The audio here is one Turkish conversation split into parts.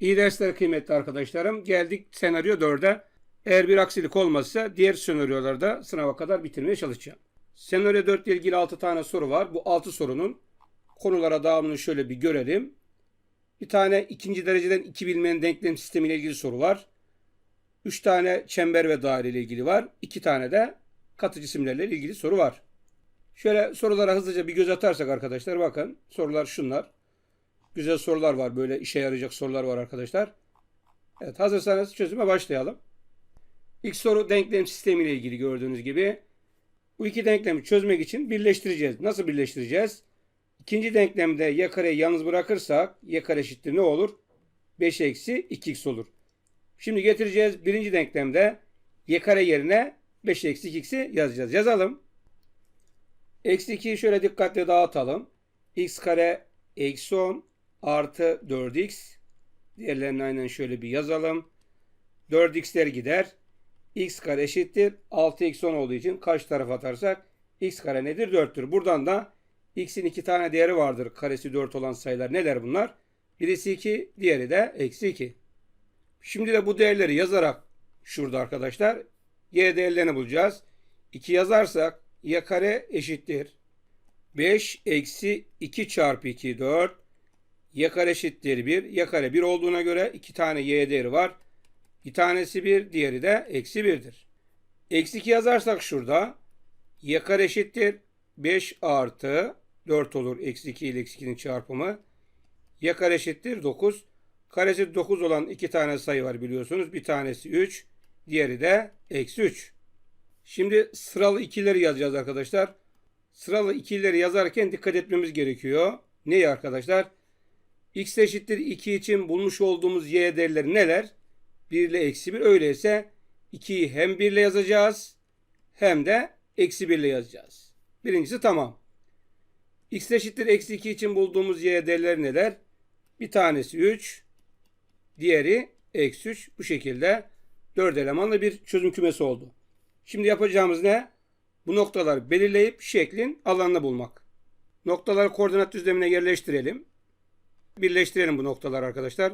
İyi dersler kıymetli arkadaşlarım. Geldik senaryo 4'e. Eğer bir aksilik olmazsa diğer senaryolarda sınava kadar bitirmeye çalışacağım. Senaryo 4 ile ilgili 6 tane soru var. Bu 6 sorunun konulara dağılımını şöyle bir görelim. Bir tane ikinci dereceden iki bilmeyen denklem sistemi ile ilgili soru var. 3 tane çember ve daire ile ilgili var. 2 tane de katı cisimlerle ilgili soru var. Şöyle sorulara hızlıca bir göz atarsak arkadaşlar bakın sorular şunlar. Güzel sorular var böyle işe yarayacak sorular var arkadaşlar. Evet hazırsanız çözüme başlayalım. İlk soru denklem sistemi ile ilgili gördüğünüz gibi. Bu iki denklemi çözmek için birleştireceğiz. Nasıl birleştireceğiz? İkinci denklemde y kareyi yalnız bırakırsak y kare eşittir ne olur? 5 eksi 2x olur. Şimdi getireceğiz birinci denklemde y kare yerine 5 eksi 2x'i yazacağız. Yazalım. Eksi 2'yi şöyle dikkatle dağıtalım. x kare eksi 10 artı 4x. Diğerlerini aynen şöyle bir yazalım. 4x'ler gider. x kare eşittir. 6 eksi 10 olduğu için kaç tarafa atarsak x kare nedir? 4'tür. Buradan da x'in iki tane değeri vardır. Karesi 4 olan sayılar neler bunlar? Birisi 2, diğeri de eksi 2. Şimdi de bu değerleri yazarak şurada arkadaşlar y değerlerini bulacağız. 2 yazarsak y kare eşittir. 5 eksi 2 çarpı 2 4. Y kare eşittir 1. Y kare 1 olduğuna göre 2 tane y değeri var. Bir tanesi 1 diğeri de eksi 1'dir. Eksi 2 yazarsak şurada y kare eşittir. 5 artı 4 olur. Eksi 2 ile eksi 2'nin çarpımı. Y kare eşittir 9. Karesi 9 olan iki tane sayı var biliyorsunuz. Bir tanesi 3. Diğeri de eksi 3. Şimdi sıralı ikileri yazacağız arkadaşlar. Sıralı ikileri yazarken dikkat etmemiz gerekiyor. Neyi arkadaşlar? X eşittir 2 için bulmuş olduğumuz y değerleri neler? 1 ile eksi 1. Öyleyse 2'yi hem 1 ile yazacağız hem de eksi 1 ile yazacağız. Birincisi tamam. x eşittir eksi 2 için bulduğumuz y değerleri neler? Bir tanesi 3. Diğeri eksi 3. Bu şekilde 4 elemanlı bir çözüm kümesi oldu. Şimdi yapacağımız ne? Bu noktaları belirleyip şeklin alanını bulmak. Noktaları koordinat düzlemine yerleştirelim. Birleştirelim bu noktaları arkadaşlar.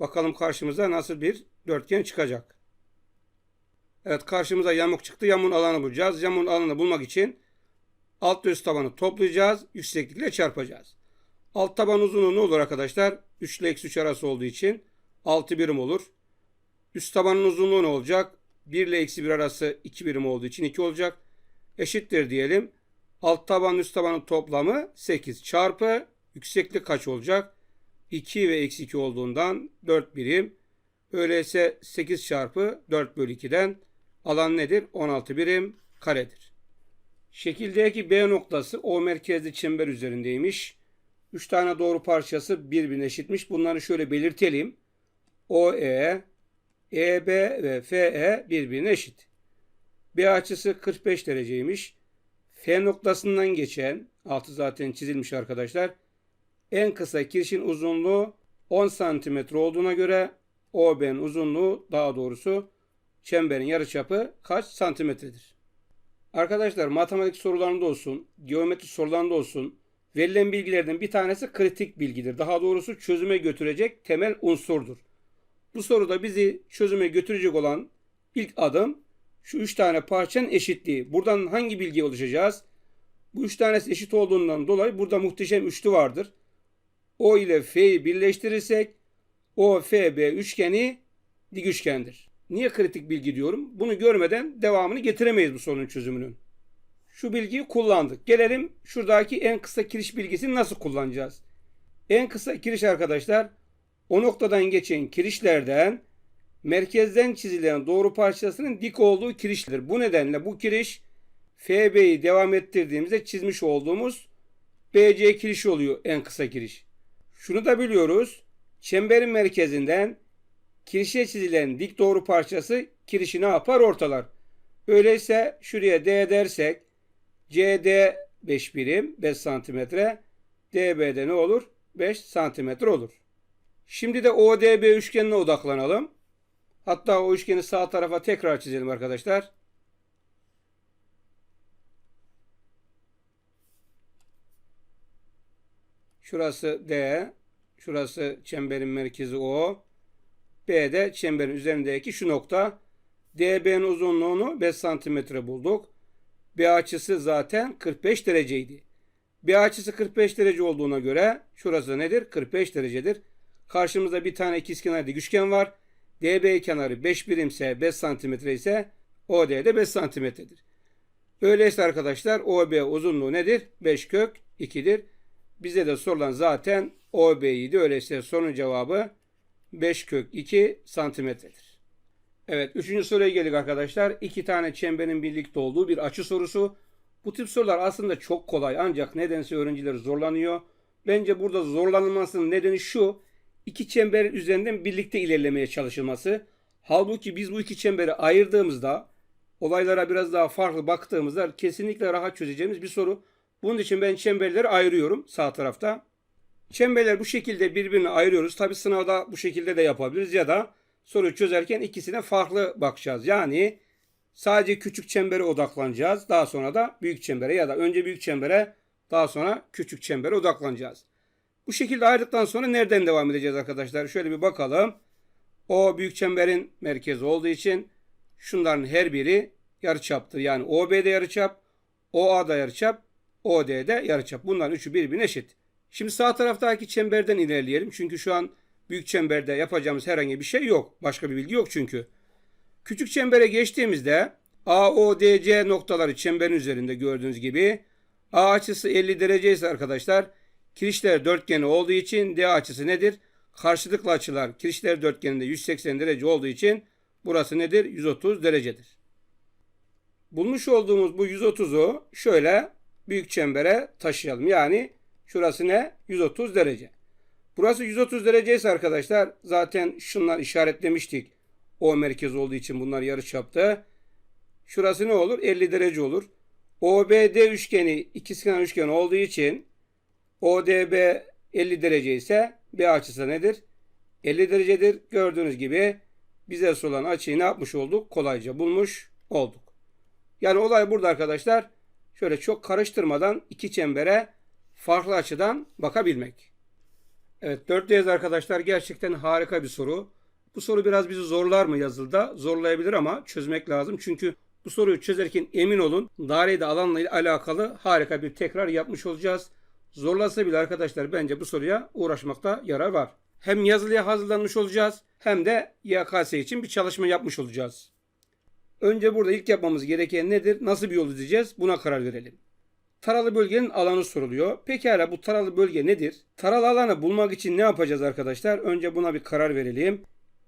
Bakalım karşımıza nasıl bir dörtgen çıkacak. Evet karşımıza yamuk çıktı. Yamuğun alanı bulacağız. Yamuğun alanını bulmak için alt üst tabanı toplayacağız. Yükseklikle çarpacağız. Alt taban uzunluğu ne olur arkadaşlar? 3 ile eksi 3 arası olduğu için 6 birim olur. Üst tabanın uzunluğu ne olacak? 1 ile eksi 1 arası 2 birim olduğu için 2 olacak. Eşittir diyelim. Alt taban üst tabanın toplamı 8 çarpı yükseklik kaç olacak? 2 ve eksi 2 olduğundan 4 birim. Öyleyse 8 çarpı 4 bölü 2'den alan nedir? 16 birim karedir. Şekildeki B noktası O merkezli çember üzerindeymiş. 3 tane doğru parçası birbirine eşitmiş. Bunları şöyle belirtelim. OE, EB ve FE birbirine eşit. B açısı 45 dereceymiş. F noktasından geçen, altı zaten çizilmiş arkadaşlar. En kısa kirişin uzunluğu 10 santimetre olduğuna göre OB'nin uzunluğu daha doğrusu çemberin yarıçapı kaç santimetredir? Arkadaşlar matematik sorularında olsun, geometri sorularında olsun verilen bilgilerden bir tanesi kritik bilgidir. Daha doğrusu çözüme götürecek temel unsurdur. Bu soruda bizi çözüme götürecek olan ilk adım şu üç tane parçanın eşitliği. Buradan hangi bilgiye ulaşacağız? Bu üç tanesi eşit olduğundan dolayı burada muhteşem üçlü vardır. O ile F'yi birleştirirsek OFB üçgeni dik üçgendir. Niye kritik bilgi diyorum? Bunu görmeden devamını getiremeyiz bu sorunun çözümünün. Şu bilgiyi kullandık. Gelelim şuradaki en kısa kiriş bilgisini nasıl kullanacağız? En kısa kiriş arkadaşlar o noktadan geçen kirişlerden merkezden çizilen doğru parçasının dik olduğu kiriştir. Bu nedenle bu kiriş FB'yi devam ettirdiğimizde çizmiş olduğumuz BC kirişi oluyor en kısa kiriş. Şunu da biliyoruz. Çemberin merkezinden kirişe çizilen dik doğru parçası kirişi ne yapar? Ortalar. Öyleyse şuraya D dersek CD 5 birim 5 santimetre DB'de ne olur? 5 santimetre olur. Şimdi de ODB üçgenine odaklanalım. Hatta o üçgeni sağ tarafa tekrar çizelim arkadaşlar. Şurası D, Şurası çemberin merkezi O. B de çemberin üzerindeki şu nokta. DB'nin uzunluğunu 5 santimetre bulduk. B açısı zaten 45 dereceydi. B açısı 45 derece olduğuna göre şurası nedir? 45 derecedir. Karşımızda bir tane ikizkenarlı üçgen var. DB kenarı 5 birimse 5 santimetre ise OD de 5 santimetredir. Öyleyse arkadaşlar OB uzunluğu nedir? 5 kök 2'dir. Bize de sorulan zaten OB'ydi. Öyleyse sorunun cevabı 5 kök 2 santimetredir. Evet üçüncü soruya geldik arkadaşlar. İki tane çemberin birlikte olduğu bir açı sorusu. Bu tip sorular aslında çok kolay ancak nedense öğrenciler zorlanıyor. Bence burada zorlanılmasının nedeni şu. iki çemberin üzerinden birlikte ilerlemeye çalışılması. Halbuki biz bu iki çemberi ayırdığımızda olaylara biraz daha farklı baktığımızda kesinlikle rahat çözeceğimiz bir soru. Bunun için ben çemberleri ayırıyorum sağ tarafta. Çemberler bu şekilde birbirine ayırıyoruz. Tabi sınavda bu şekilde de yapabiliriz ya da soruyu çözerken ikisine farklı bakacağız. Yani sadece küçük çembere odaklanacağız. Daha sonra da büyük çembere ya da önce büyük çembere daha sonra küçük çembere odaklanacağız. Bu şekilde ayırdıktan sonra nereden devam edeceğiz arkadaşlar? Şöyle bir bakalım. O büyük çemberin merkezi olduğu için şunların her biri yarıçaptır. Yani OB'de yarıçap, OA'da yarıçap, OD'de yarıçap. Bunların üçü birbirine eşit. Şimdi sağ taraftaki çemberden ilerleyelim. Çünkü şu an büyük çemberde yapacağımız herhangi bir şey yok. Başka bir bilgi yok çünkü. Küçük çembere geçtiğimizde AODC noktaları çemberin üzerinde gördüğünüz gibi A açısı 50 derece ise arkadaşlar kirişler dörtgeni olduğu için D açısı nedir? Karşılıklı açılar kirişler dörtgeninde 180 derece olduğu için burası nedir? 130 derecedir. Bulmuş olduğumuz bu 130'u şöyle büyük çembere taşıyalım. Yani şurası ne? 130 derece. Burası 130 derece ise arkadaşlar zaten şunlar işaretlemiştik. O merkez olduğu için bunlar yarıçapta. Şurası ne olur? 50 derece olur. OBD üçgeni ikizkenar üçgen olduğu için ODB 50 derece ise B açısı nedir? 50 derecedir. Gördüğünüz gibi bize sorulan açıyı ne yapmış olduk? Kolayca bulmuş olduk. Yani olay burada arkadaşlar. Şöyle çok karıştırmadan iki çembere farklı açıdan bakabilmek. Evet dörtteyiz arkadaşlar. Gerçekten harika bir soru. Bu soru biraz bizi zorlar mı yazılda? Zorlayabilir ama çözmek lazım. Çünkü bu soruyu çözerken emin olun dairede alanla alakalı harika bir tekrar yapmış olacağız. Zorlasa bile arkadaşlar bence bu soruya uğraşmakta yarar var. Hem yazılıya hazırlanmış olacağız hem de YKS için bir çalışma yapmış olacağız. Önce burada ilk yapmamız gereken nedir? Nasıl bir yol izleyeceğiz? Buna karar verelim. Taralı bölgenin alanı soruluyor. Pekala bu taralı bölge nedir? Taralı alanı bulmak için ne yapacağız arkadaşlar? Önce buna bir karar verelim.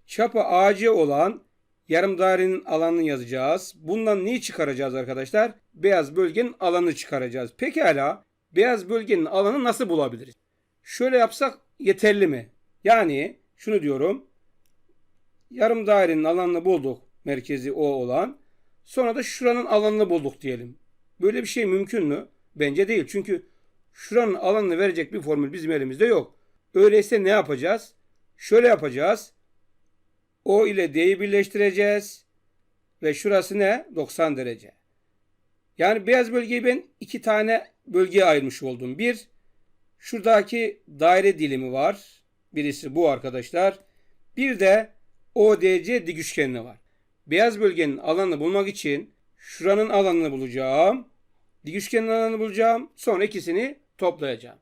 Çapı AC olan yarım dairenin alanını yazacağız. Bundan neyi çıkaracağız arkadaşlar? Beyaz bölgenin alanını çıkaracağız. Pekala beyaz bölgenin alanı nasıl bulabiliriz? Şöyle yapsak yeterli mi? Yani şunu diyorum. Yarım dairenin alanını bulduk. Merkezi O olan. Sonra da şuranın alanını bulduk diyelim. Böyle bir şey mümkün mü? Bence değil. Çünkü şuranın alanını verecek bir formül bizim elimizde yok. Öyleyse ne yapacağız? Şöyle yapacağız. O ile D'yi birleştireceğiz. Ve şurası ne? 90 derece. Yani beyaz bölgeyi ben iki tane bölgeye ayırmış oldum. Bir, şuradaki daire dilimi var. Birisi bu arkadaşlar. Bir de ODC dik üçgeni var. Beyaz bölgenin alanını bulmak için şuranın alanını bulacağım. Dik üçgenin alanını bulacağım. Sonra ikisini toplayacağım.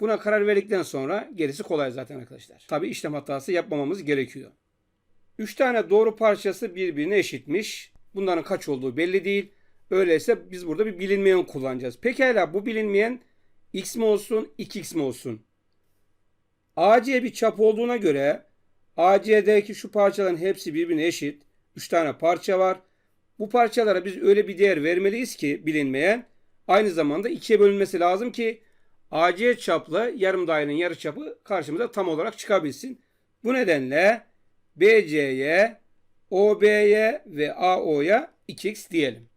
Buna karar verdikten sonra gerisi kolay zaten arkadaşlar. Tabi işlem hatası yapmamamız gerekiyor. 3 tane doğru parçası birbirine eşitmiş. Bunların kaç olduğu belli değil. Öyleyse biz burada bir bilinmeyen kullanacağız. Pekala bu bilinmeyen x mi olsun 2x mi olsun? AC bir çap olduğuna göre AC'deki şu parçaların hepsi birbirine eşit. 3 tane parça var. Bu parçalara biz öyle bir değer vermeliyiz ki bilinmeyen aynı zamanda ikiye bölünmesi lazım ki AC çaplı yarım dairenin yarı çapı karşımıza tam olarak çıkabilsin. Bu nedenle BC'ye, OB'ye ve AO'ya 2x diyelim.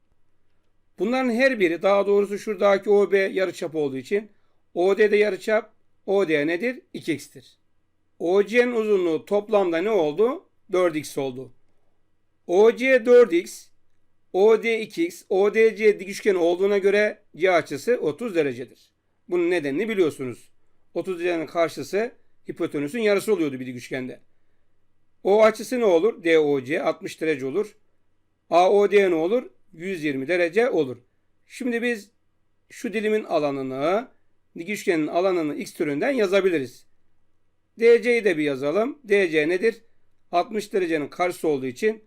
Bunların her biri daha doğrusu şuradaki OB yarıçap olduğu için OD'de yarıçap OD nedir? 2x'tir. OC'nin uzunluğu toplamda ne oldu? 4x oldu. OC 4x, OD 2x, ODC dik üçgen olduğuna göre C açısı 30 derecedir. Bunun nedenini biliyorsunuz. 30 derecenin karşısı Hipotenüsün yarısı oluyordu bir dik üçgende. O açısı ne olur? DOC 60 derece olur. AOD ne olur? 120 derece olur. Şimdi biz şu dilimin alanını, dik üçgenin alanını x türünden yazabiliriz. DC'yi de bir yazalım. DC nedir? 60 derecenin karşısı olduğu için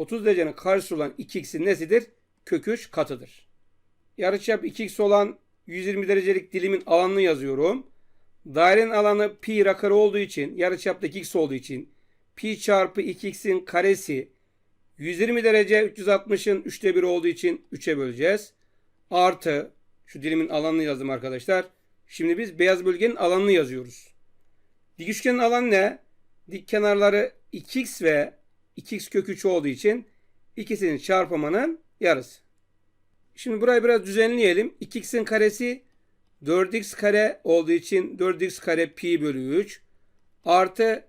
30 derecenin karşısı olan 2x'in nesidir? Kök 3 katıdır. Yarıçap 2x olan 120 derecelik dilimin alanını yazıyorum. Dairenin alanı pi rakarı olduğu için, yarıçaptaki x olduğu için pi çarpı 2x'in karesi 120 derece 360'ın 3'te 1 olduğu için 3'e böleceğiz. Artı şu dilimin alanını yazdım arkadaşlar. Şimdi biz beyaz bölgenin alanını yazıyoruz. Dik üçgenin alanı ne? Dik kenarları 2x ve 2x kök 3 olduğu için ikisinin çarpımının yarısı. Şimdi burayı biraz düzenleyelim. 2x'in karesi 4x kare olduğu için 4x kare pi bölü 3 artı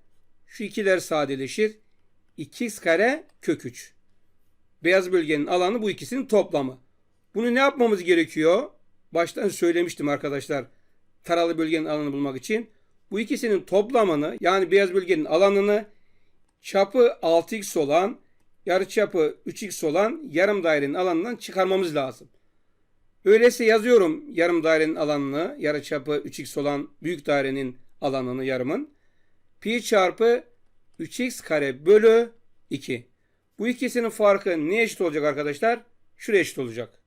şu ikiler sadeleşir. 2x kare kök 3. Beyaz bölgenin alanı bu ikisinin toplamı. Bunu ne yapmamız gerekiyor? Baştan söylemiştim arkadaşlar. Taralı bölgenin alanını bulmak için. Bu ikisinin toplamını yani beyaz bölgenin alanını çapı 6x olan yarıçapı 3x olan yarım dairenin alanından çıkarmamız lazım. Öyleyse yazıyorum yarım dairenin alanını, yarıçapı 3x olan büyük dairenin alanını yarımın. Pi çarpı 3x kare bölü 2. Bu ikisinin farkı ne eşit olacak arkadaşlar? Şuraya eşit olacak.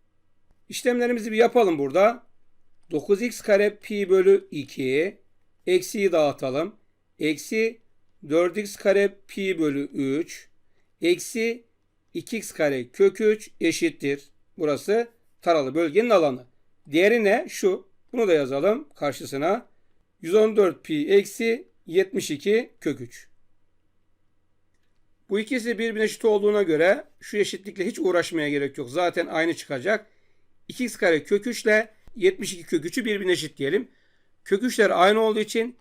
İşlemlerimizi bir yapalım burada. 9x kare pi bölü 2. Eksiyi dağıtalım. Eksi 4x kare pi bölü 3. Eksi 2x kare kök 3 eşittir. Burası taralı bölgenin alanı. Diğeri ne? Şu. Bunu da yazalım karşısına. 114 pi eksi 72 kök 3. Bu ikisi birbirine eşit olduğuna göre şu eşitlikle hiç uğraşmaya gerek yok. Zaten aynı çıkacak. 2x kare kök 3 ile 72 kök 3'ü birbirine eşit diyelim. Kök 3'ler aynı olduğu için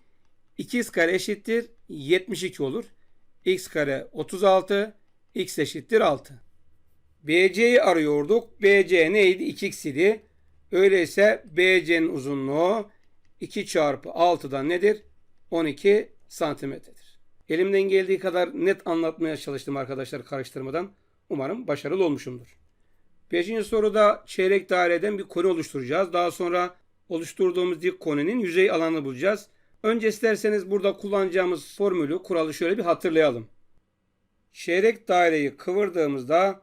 2x kare eşittir 72 olur. x kare 36, x eşittir 6. BC'yi arıyorduk. BC neydi? 2x idi. Öyleyse BC'nin uzunluğu 2 çarpı 6'dan nedir? 12 santimetredir. Elimden geldiği kadar net anlatmaya çalıştım arkadaşlar karıştırmadan. Umarım başarılı olmuşumdur. Beşinci soruda çeyrek daireden bir koni oluşturacağız. Daha sonra oluşturduğumuz dik koninin yüzey alanını bulacağız. Önce isterseniz burada kullanacağımız formülü, kuralı şöyle bir hatırlayalım. Çeyrek daireyi kıvırdığımızda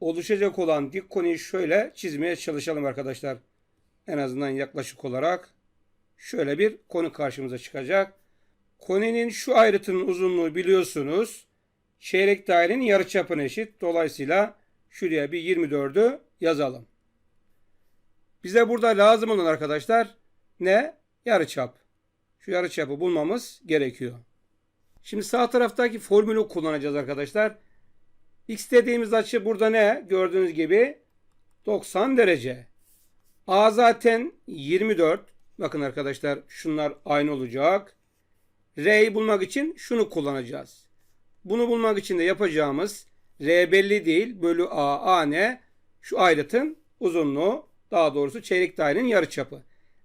oluşacak olan dik koniyi şöyle çizmeye çalışalım arkadaşlar. En azından yaklaşık olarak şöyle bir konu karşımıza çıkacak. Koninin şu ayrıtının uzunluğu biliyorsunuz. Çeyrek dairenin yarıçapına eşit. Dolayısıyla şuraya bir 24'ü yazalım. Bize burada lazım olan arkadaşlar ne? Yarıçap. Şu yarıçapı bulmamız gerekiyor. Şimdi sağ taraftaki formülü kullanacağız arkadaşlar. X dediğimiz açı burada ne? Gördüğünüz gibi 90 derece. A zaten 24. Bakın arkadaşlar şunlar aynı olacak. R'yi bulmak için şunu kullanacağız. Bunu bulmak için de yapacağımız R belli değil. Bölü A, A ne? Şu ayrıtın uzunluğu daha doğrusu çeyrek dairenin yarıçapı.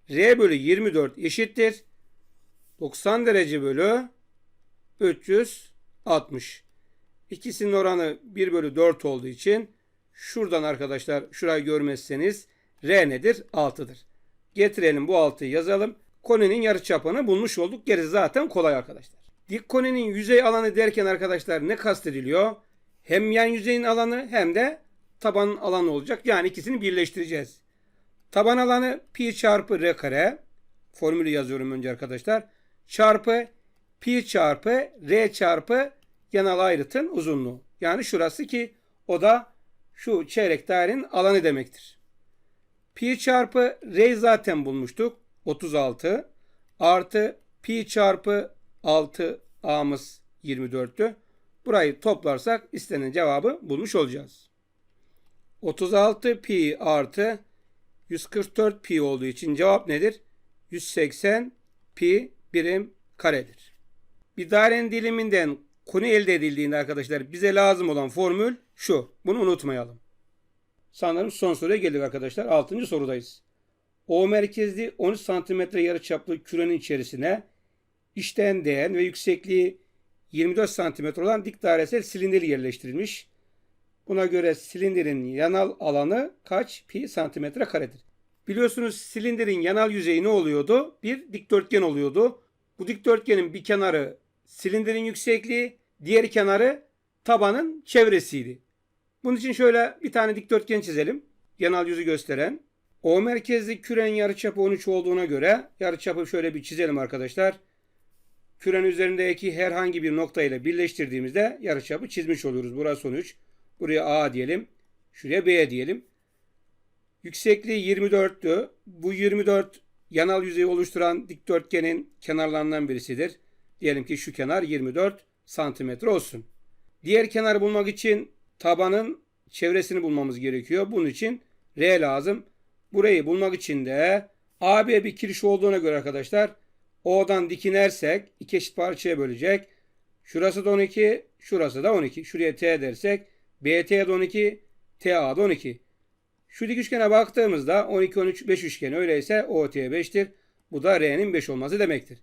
R bölü 24 eşittir. 90 derece bölü 360. İkisinin oranı 1 bölü 4 olduğu için şuradan arkadaşlar şurayı görmezseniz R nedir? 6'dır. Getirelim bu 6'yı yazalım. Koninin yarıçapını bulmuş olduk. Gerisi zaten kolay arkadaşlar. Dik koninin yüzey alanı derken arkadaşlar ne kastediliyor? Hem yan yüzeyin alanı hem de tabanın alanı olacak. Yani ikisini birleştireceğiz. Taban alanı pi çarpı r kare. Formülü yazıyorum önce arkadaşlar. Çarpı pi çarpı r çarpı yanal ayrıtın uzunluğu. Yani şurası ki o da şu çeyrek dairenin alanı demektir. Pi çarpı r zaten bulmuştuk. 36 artı pi çarpı 6 a'mız 24'tü. Burayı toplarsak istenen cevabı bulmuş olacağız. 36 pi artı 144 pi olduğu için cevap nedir? 180 pi birim karedir. Bir dairenin diliminden konu elde edildiğinde arkadaşlar bize lazım olan formül şu. Bunu unutmayalım. Sanırım son soruya geldik arkadaşlar. 6. sorudayız. O merkezli 13 cm yarıçaplı kürenin içerisine içten değen ve yüksekliği 24 cm olan dik dairesel silindir yerleştirilmiş. Buna göre silindirin yanal alanı kaç pi santimetre karedir? Biliyorsunuz silindirin yanal yüzeyi ne oluyordu? Bir dikdörtgen oluyordu. Bu dikdörtgenin bir kenarı silindirin yüksekliği, diğer kenarı tabanın çevresiydi. Bunun için şöyle bir tane dikdörtgen çizelim. Yanal yüzü gösteren. O merkezli küren yarıçapı 13 olduğuna göre yarıçapı şöyle bir çizelim arkadaşlar. Küren üzerindeki herhangi bir nokta ile birleştirdiğimizde yarıçapı çizmiş oluyoruz. Burası 13. Buraya A diyelim. Şuraya B diyelim. Yüksekliği 24'tü. Bu 24 yanal yüzeyi oluşturan dikdörtgenin kenarlarından birisidir. Diyelim ki şu kenar 24 santimetre olsun. Diğer kenarı bulmak için tabanın çevresini bulmamız gerekiyor. Bunun için R lazım. Burayı bulmak için de AB bir kiriş olduğuna göre arkadaşlar O'dan dikinersek iki eşit parçaya bölecek. Şurası da 12, şurası da 12. Şuraya T dersek BT de 12, TA da 12. Şu dik üçgene baktığımızda 12, 13, 5 üçgeni öyleyse OT 5'tir. Bu da R'nin 5 olması demektir.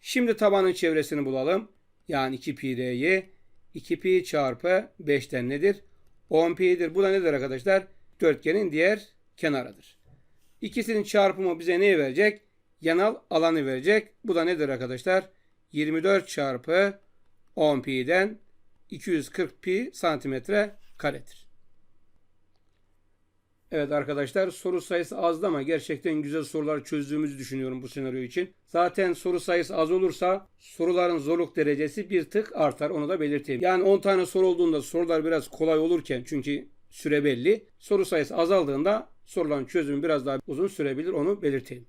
Şimdi tabanın çevresini bulalım. Yani 2 pi R'yi 2 pi çarpı 5'ten nedir? 10 pi'dir. Bu da nedir arkadaşlar? Dörtgenin diğer kenarıdır. İkisinin çarpımı bize neyi verecek? Yanal alanı verecek. Bu da nedir arkadaşlar? 24 çarpı 10 pi'den 240 pi santimetre karedir. Evet arkadaşlar soru sayısı azdı ama gerçekten güzel sorular çözdüğümüzü düşünüyorum bu senaryo için. Zaten soru sayısı az olursa soruların zorluk derecesi bir tık artar onu da belirteyim. Yani 10 tane soru olduğunda sorular biraz kolay olurken çünkü süre belli. Soru sayısı azaldığında soruların çözümü biraz daha uzun sürebilir onu belirteyim.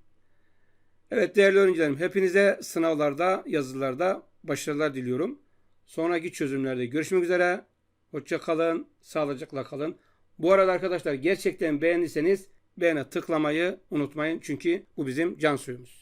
Evet değerli öğrencilerim hepinize sınavlarda yazılarda başarılar diliyorum. Sonraki çözümlerde görüşmek üzere. Hoşça kalın, sağlıcakla kalın. Bu arada arkadaşlar gerçekten beğendiyseniz beğene tıklamayı unutmayın. Çünkü bu bizim can suyumuz.